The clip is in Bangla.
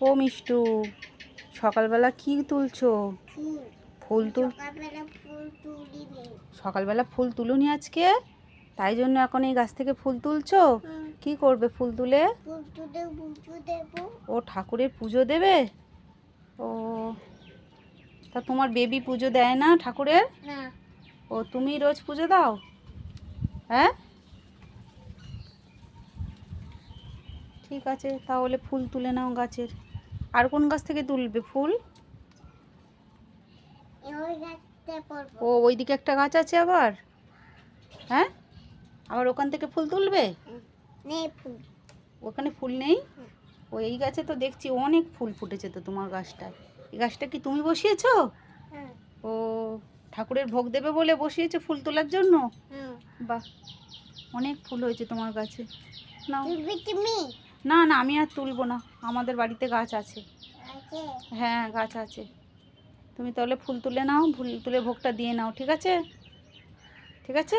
ও মিষ্টু সকালবেলা কি তুলছো? ফুল তুল সকালবেলা ফুল তুলুনি। আজকে? তাই জন্য এখন এই গাছ থেকে ফুল তুলছো? কি করবে ফুল তুলে? ও ঠাকুরের পুজো দেবে? ও তা তোমার বেবি পুজো দেয় না ঠাকুরের? ও তুমি রোজ পুজো দাও? হ্যাঁ? ঠিক আছে তাহলে ফুল তুলে নাও গাছের। আর কোন গাছ থেকে তুলবে ফুল? ও ওইদিকে একটা গাছ আছে আবার? হ্যাঁ? আবার ওখান থেকে ফুল তুলবে? ফুল। ওখানে ফুল নেই? ও এই গাছে তো দেখছি অনেক ফুল ফুটেছে তো তোমার গাছটায়। এই গাছটা কি তুমি বসিয়েছো? ও ঠাকুরের ভোগ দেবে বলে বসিয়েছো ফুল তোলার জন্য? বাহ অনেক ফুল হয়েছে তোমার গাছে। নাও। তুমি না না আমি আর তুলবো না। আমাদের বাড়িতে গাছ আছে। হ্যাঁ গাছ আছে। তুমি তাহলে ফুল তুলে নাও ফুল তুলে ভোগটা দিয়ে নাও ঠিক আছে? ঠিক আছে?